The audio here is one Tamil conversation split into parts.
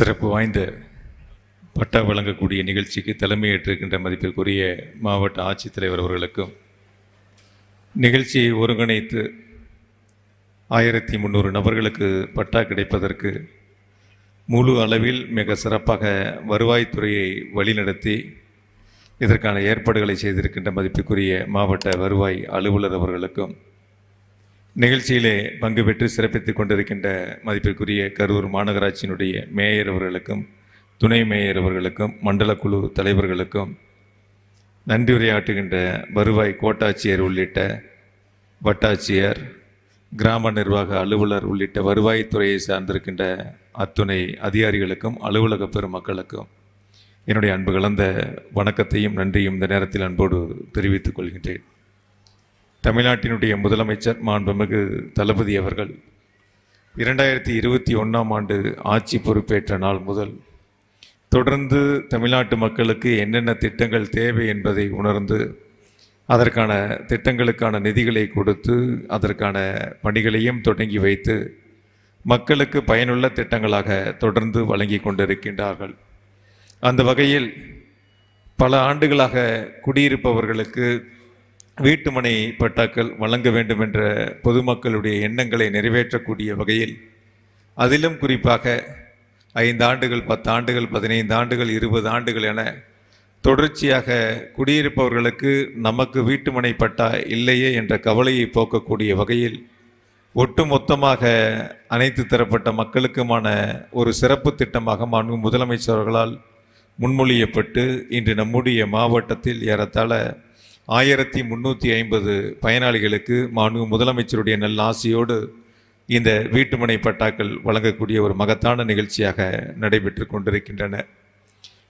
சிறப்பு வாய்ந்த பட்டா வழங்கக்கூடிய நிகழ்ச்சிக்கு தலைமையேற்றிருக்கின்ற மதிப்பிற்குரிய மாவட்ட ஆட்சித்தலைவர் அவர்களுக்கும் நிகழ்ச்சியை ஒருங்கிணைத்து ஆயிரத்தி முந்நூறு நபர்களுக்கு பட்டா கிடைப்பதற்கு முழு அளவில் மிக சிறப்பாக வருவாய்த்துறையை வழிநடத்தி இதற்கான ஏற்பாடுகளை செய்திருக்கின்ற மதிப்பிற்குரிய மாவட்ட வருவாய் அலுவலர் அவர்களுக்கும் நிகழ்ச்சியிலே பங்கு பெற்று சிறப்பித்துக் கொண்டிருக்கின்ற மதிப்பிற்குரிய கரூர் மாநகராட்சியினுடைய மேயர் அவர்களுக்கும் துணை மேயர் அவர்களுக்கும் மண்டல குழு தலைவர்களுக்கும் நன்றி உரையாற்றுகின்ற வருவாய் கோட்டாட்சியர் உள்ளிட்ட வட்டாட்சியர் கிராம நிர்வாக அலுவலர் உள்ளிட்ட வருவாய்த்துறையை சார்ந்திருக்கின்ற அத்துணை அதிகாரிகளுக்கும் அலுவலக பெருமக்களுக்கும் என்னுடைய அன்பு கலந்த வணக்கத்தையும் நன்றியும் இந்த நேரத்தில் அன்போடு தெரிவித்துக் கொள்கின்றேன். தமிழ்நாட்டினுடைய முதலமைச்சர் மாண்புமிகு தளபதி அவர்கள் இரண்டாயிரத்தி இருபத்தி ஒன்றாம் ஆண்டு ஆட்சி பொறுப்பேற்ற நாள் முதல் தொடர்ந்து தமிழ்நாட்டு மக்களுக்கு என்னென்ன திட்டங்கள் தேவை என்பதை உணர்ந்து அதற்கான திட்டங்களுக்கான நிதிகளை கொடுத்து அதற்கான பணிகளையும் தொடங்கி வைத்து மக்களுக்கு பயனுள்ள திட்டங்களாக தொடர்ந்து வழங்கி கொண்டிருக்கின்றார்கள். அந்த வகையில் பல ஆண்டுகளாக குடியிருப்பவர்களுக்கு வீட்டுமனை பட்டாக்கள் வழங்க வேண்டும் என்ற பொதுமக்களுடைய எண்ணங்களை நிறைவேற்றக்கூடிய வகையில் அதிலும் குறிப்பாக ஐந்து ஆண்டுகள் பத்து ஆண்டுகள் பதினைந்து ஆண்டுகள் இருபது ஆண்டுகள் என தொடர்ச்சியாக குடியிருப்பவர்களுக்கு நமக்கு வீட்டுமனை பட்டா இல்லையே என்ற கவலையை போக்கக்கூடிய வகையில் ஒட்டுமொத்தமாக அனைத்து தரப்பட்ட மக்களுக்குமான ஒரு சிறப்பு திட்டமாக மாண்பு முதலமைச்சர்களால் முன்மொழியப்பட்டு இன்று நம்முடைய மாவட்டத்தில் ஏறத்தாழ ஆயிரத்தி முந்நூற்றி ஐம்பது பயனாளிகளுக்கு மாண்பு முதலமைச்சருடைய நல்ல ஆசையோடு இந்த வீட்டுமனை பட்டாக்கள் வழங்கக்கூடிய ஒரு மகத்தான நிகழ்ச்சியாக நடைபெற்று கொண்டிருக்கின்றன.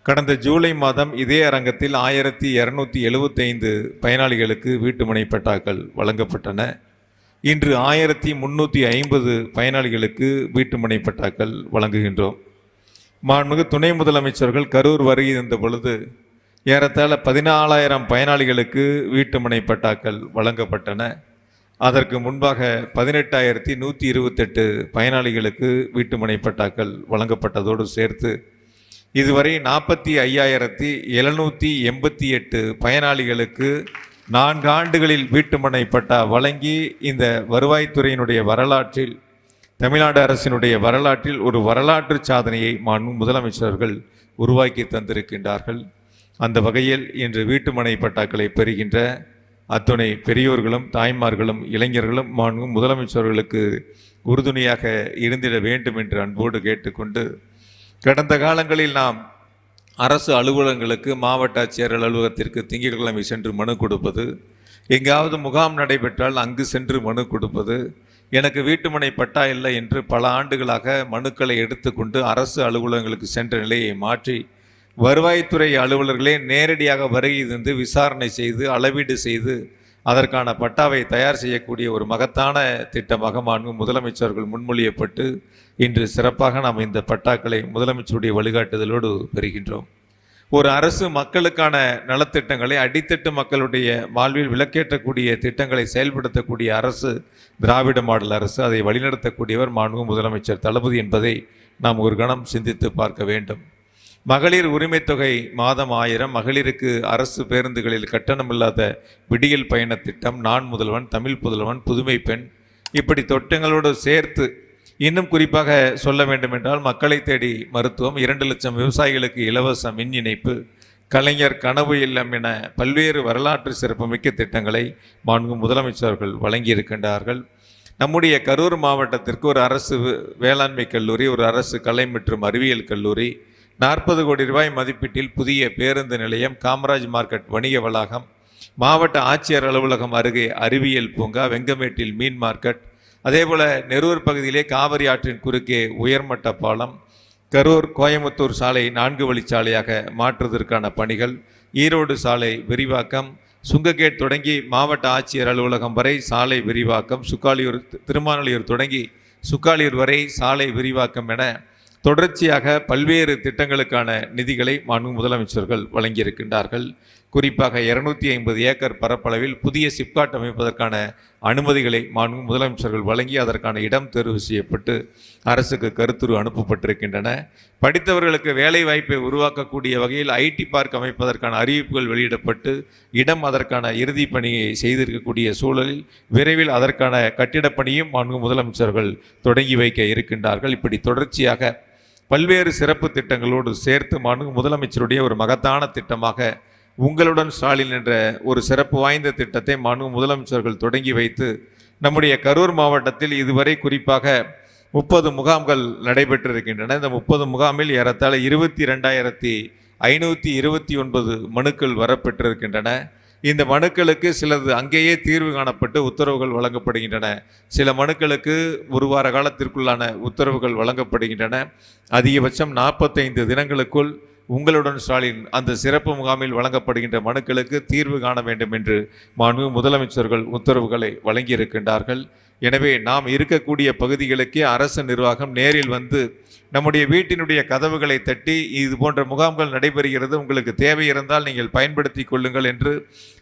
கடந்த ஜூலை மாதம் இதே அரங்கத்தில் ஆயிரத்தி இரநூத்தி எழுபத்தைந்து பயனாளிகளுக்கு வீட்டுமனை பட்டாக்கள் வழங்கப்பட்டன. இன்று ஆயிரத்தி முந்நூற்றி ஐம்பது பயனாளிகளுக்கு வீட்டுமனை பட்டாக்கள் வழங்குகின்றோம். மாண்புமிகு துணை முதலமைச்சர்கள் கரூர் வருகை இருந்த பொழுது ஏறத்தாழ பதினாலாயிரம் பயனாளிகளுக்கு வீட்டுமனை பட்டாக்கள் வழங்கப்பட்டன. அதற்கு முன்பாக பதினெட்டாயிரத்தி நூற்றி இருபத்தெட்டு பயனாளிகளுக்கு வீட்டுமனை பட்டாக்கள் வழங்கப்பட்டதோடு சேர்த்து இதுவரை நாற்பத்தி ஐயாயிரத்தி எழுநூற்றி எண்பத்தி எட்டு பயனாளிகளுக்கு நான்கு ஆண்டுகளில் வீட்டுமனை பட்டா வழங்கி இந்த வருவாய்த்துறையினுடைய வரலாற்றில் தமிழ்நாடு அரசினுடைய வரலாற்றில் ஒரு வரலாற்று சாதனையை மாண்பு முதலமைச்சர்கள் உருவாக்கி தந்திருக்கின்றார்கள். அந்த வகையில் இன்று வீட்டுமனை பட்டாக்களை பெறுகின்ற அத்துணை பெரியோர்களும் தாய்மார்களும் இளைஞர்களும் மாண்பும் முதலமைச்சர்களுக்கு உறுதுணையாக இருந்திட வேண்டும் என்று அன்போடு கேட்டுக்கொண்டு கடந்த காலங்களில் நாம் அரசு அலுவலகங்களுக்கு மாவட்ட ஆட்சியர் அலுவலகத்திற்கு திங்கட்கிழமை சென்று மனு கொடுப்பது எங்காவது முகாம் நடைபெற்றால் அங்கு சென்று மனு கொடுப்பது எனக்கு வீட்டுமனை பட்டா இல்லை என்று பல ஆண்டுகளாக மனுக்களை எடுத்துக்கொண்டு அரசு அலுவலகங்களுக்கு சென்ற நிலையை மாற்றி வருவாய்த்துறை அலுவலர்களே நேரடியாக வருகை தந்து விசாரணை செய்து அளவீடு செய்து அதற்கான பட்டாவை தயார் செய்யக்கூடிய ஒரு மகத்தான திட்டமாக மாண்பு முதலமைச்சர்கள் முன்மொழியப்பட்டு இன்று சிறப்பாக நாம் இந்த பட்டாக்களை முதலமைச்சருடைய வழிகாட்டுதலோடு பெறுகின்றோம். ஒரு அரசு மக்களுக்கான நலத்திட்டங்களை அடித்தட்டு மக்களுடைய வாழ்வில் விளக்கேற்றக்கூடிய திட்டங்களை செயல்படுத்தக்கூடிய அரசு திராவிட மாடல் அரசு அதை வழிநடத்தக்கூடியவர் மாண்பு முதலமைச்சர் தளபதி என்பதை நாம் ஒரு கணம் சிந்தித்து பார்க்க வேண்டும். மகளிர் உரிமை தொகை மாதம் ஆயிரம். மகளிருக்கு அரசு பேருந்துகளில் கட்டணமில்லாத விடியல் பயண திட்டம் நான் முதல்வன் தமிழ் புதல்வன் புதுமை பெண். இப்படி தொட்டங்களோடு சேர்த்து இன்னும் குறிப்பாக சொல்ல வேண்டுமென்றால் மக்களை தேடி மருத்துவம் இரண்டு லட்சம் விவசாயிகளுக்கு இலவச மின் இணைப்பு கலைஞர் கனவு இல்லம் என பல்வேறு வரலாற்று சிறப்புமிக்க திட்டங்களை மாண்பு முதலமைச்சர்கள் வழங்கியிருக்கின்றார்கள். நம்முடைய கரூர் மாவட்டத்திற்கு ஒரு அரசு வேளாண்மை கல்லூரி ஒரு அரசு கலை மற்றும் அறிவியல் கல்லூரி நாற்பது கோடி ரூபாய் மதிப்பீட்டில் புதிய பேருந்து நிலையம் காமராஜ் மார்க்கெட் வணிக வளாகம் மாவட்ட ஆட்சியர் அலுவலகம் அருகே அறிவியல் பூங்கா வெங்கமேட்டில் மீன் மார்க்கெட் அதேபோல நெரூர் பகுதியிலே காவிரி ஆற்றின் குறுக்கே உயர்மட்ட பாலம் கரூர் கோயம்புத்தூர் சாலை நான்கு வழிச்சாலையாக மாற்றுவதற்கான பணிகள் ஈரோடு சாலை விரிவாக்கம் சுங்ககேட் தொடங்கி மாவட்ட ஆட்சியர் அலுவலகம் வரை சாலை விரிவாக்கம் சுக்காலியூர் திருமானலியூர் தொடங்கி சுக்காலியூர் வரை சாலை விரிவாக்கம் என தொடர்ச்சியாக பல்வேறு திட்டங்களுக்கான நிதிகளை மாண்பு முதலமைச்சர்கள் வழங்கியிருக்கின்றார்கள். குறிப்பாக இருநூத்தி ஐம்பது ஏக்கர் பரப்பளவில் புதிய சிப்காட் அமைப்பதற்கான அனுமதிகளை மாண்பு முதலமைச்சர்கள் வழங்கி அதற்கான இடம் தேர்வு செய்யப்பட்டு அரசுக்கு கருத்துரு அனுப்பப்பட்டிருக்கின்றன. படித்தவர்களுக்கு வேலை வாய்ப்பை உருவாக்கக்கூடிய வகையில் ஐடி பார்க் அமைப்பதற்கான அறிவிப்புகள் வெளியிடப்பட்டு இடம் அதற்கான இறுதி பணியை செய்திருக்கக்கூடிய சூழலில் விரைவில் அதற்கான கட்டிடப்பணியும் மாண்பு முதலமைச்சர்கள் தொடங்கி வைக்க இருக்கின்றார்கள். இப்படி தொடர்ச்சியாக பல்வேறு சிறப்பு திட்டங்களோடு சேர்த்து மாண்பு முதலமைச்சருடைய ஒரு மகத்தான திட்டமாக உங்களுடன் ஸ்டாலின் என்ற ஒரு சிறப்பு வாய்ந்த திட்டத்தை மனு முதலமைச்சர்கள் தொடங்கி வைத்து நம்முடைய கரூர் மாவட்டத்தில் இதுவரை குறிப்பாக முப்பது முகாம்கள் நடைபெற்றிருக்கின்றன. இந்த முப்பது முகாமில் ஏறத்தாழ இருபத்தி ரெண்டாயிரத்தி ஐநூற்றி இருபத்தி ஒன்பது மனுக்கள் வரப்பெற்றிருக்கின்றன. இந்த மனுக்களுக்கு சிலது அங்கேயே தீர்வு காணப்பட்டு உத்தரவுகள் வழங்கப்படுகின்றன. சில மனுக்களுக்கு ஒரு வார காலத்திற்குள்ளான உத்தரவுகள் வழங்கப்படுகின்றன. அதிகபட்சம் நாற்பத்தைந்து தினங்களுக்குள் உங்களுடன் ஸ்டாலின் அந்த சிறப்பு முகாமில் வழங்கப்படுகின்ற மனுக்களுக்கு தீர்வு காண வேண்டும் என்று மாண்பு முதலமைச்சர்கள் உத்தரவுகளை வழங்கியிருக்கின்றார்கள். எனவே நாம் இருக்கக்கூடிய பகுதிகளுக்கே அரசு நிர்வாகம் நேரில் வந்து நம்முடைய வீட்டினுடைய கதவுகளை தட்டி இது போன்ற முகாம்கள் நடைபெறுகிறது. உங்களுக்கு தேவை இருந்தால் நீங்கள் பயன்படுத்தி கொள்ளுங்கள் என்று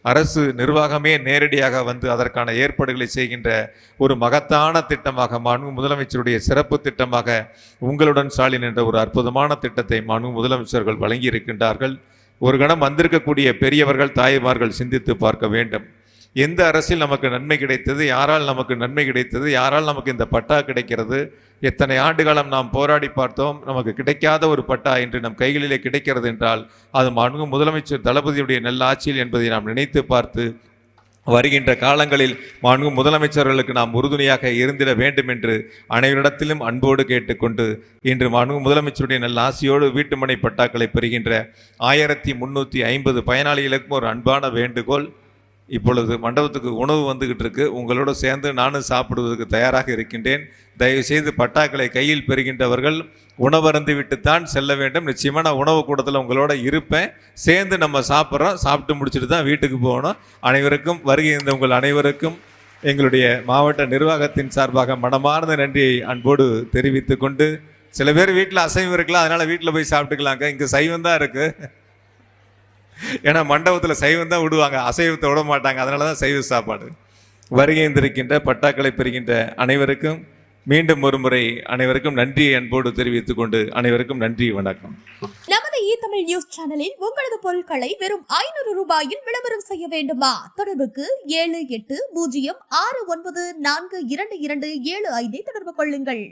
அரசு நிர்வாகமே நேரடியாக வந்து அதற்கான ஏற்பாடுகளை செய்கின்ற ஒரு மகத்தான திட்டமாக மாண்பு முதலமைச்சருடைய சிறப்பு திட்டமாக உங்களுடன் ஸ்டாலின் என்ற ஒரு அற்புதமான திட்டத்தை மாண்பு முதலமைச்சர்கள் வழங்கியிருக்கின்றார்கள். ஒரு கணம் வந்திருக்கக்கூடிய பெரியவர்கள் தாய்மார்கள் சிந்தித்து பார்க்க வேண்டும். எந்த அரசில் நமக்கு நன்மை கிடைத்தது யாரால் நமக்கு நன்மை கிடைத்தது யாரால் நமக்கு இந்த பட்டா கிடைக்கிறது எத்தனை ஆண்டு காலம் நாம் போராடி பார்த்தோம் நமக்கு கிடைக்காத ஒரு பட்டா இன்று நம் கைகளிலே கிடைக்கிறது என்றால் அது மாண்பு முதலமைச்சர் தளபதியுடைய நல்ல ஆட்சியில் என்பதை நாம் நினைத்து பார்த்து வருகின்ற காலங்களில் மாண்பு முதலமைச்சர்களுக்கு நாம் உறுதுணையாக இருந்திட வேண்டும் என்று அனைவரிடத்திலும் அன்போடு கேட்டுக்கொண்டு இன்று மாண்பு முதலமைச்சருடைய நல்ல ஆசையோடு வீட்டுமனை பட்டாக்களை பெறுகின்ற ஆயிரத்தி முன்னூற்றி ஐம்பது பயனாளிகளுக்கும் ஒரு அன்பான வேண்டுகோள் இப்பொழுது மண்டபத்துக்கு உணவு வந்துகிட்டு இருக்கு உங்களோட சேர்ந்து நானும் சாப்பிடுவதற்கு தயாராக இருக்கின்றேன். தயவு செய்து பட்டாக்களை கையில் பெறுகின்றவர்கள் உணவருந்து விட்டுத்தான் செல்ல வேண்டும். நிச்சயமாக நான் உணவு கூடத்தில் உங்களோட இருப்பேன். சேர்ந்து நம்ம சாப்பிட்றோம். சாப்பிட்டு முடிச்சுட்டு தான் வீட்டுக்கு போகணும். அனைவருக்கும் வருகை இருந்த உங்கள் அனைவருக்கும் எங்களுடைய மாவட்ட நிர்வாகத்தின் சார்பாக மனமார்ந்த நன்றியை அன்போடு தெரிவித்து கொண்டு சில பேர் வீட்டில் அசைவம் இருக்கலாம் அதனால் வீட்டில் போய் சாப்பிட்டுக்கலாங்க இங்கே சைவம் தான் இருக்குது ஏன்னா மண்டபத்தில் சைவம் தான் விடுவாங்க. அசைவத்தை விட மாட்டாங்க. அதனால தான் சைவ சாப்பாடு. வருகை பட்டாக்களை பெறுகின்ற அனைவருக்கும் மீண்டும் ஒருமுறை அனைவருக்கும் நன்றி அன்போடு தெரிவித்துக் கொண்டு அனைவருக்கும் நன்றி வணக்கம். நமது இ தமிழ் நியூஸ் சேனலில் உங்களது பொருட்களை வெறும் ஐநூறு ரூபாயில் விளம்பரம் செய்ய வேண்டுமா? தொடர்புக்கு ஏழு எட்டு பூஜ்ஜியம் ஆறு ஒன்பது நான்கு இரண்டு இரண்டு ஏழு ஐந்தை தொடர்பு கொள்ளுங்கள்.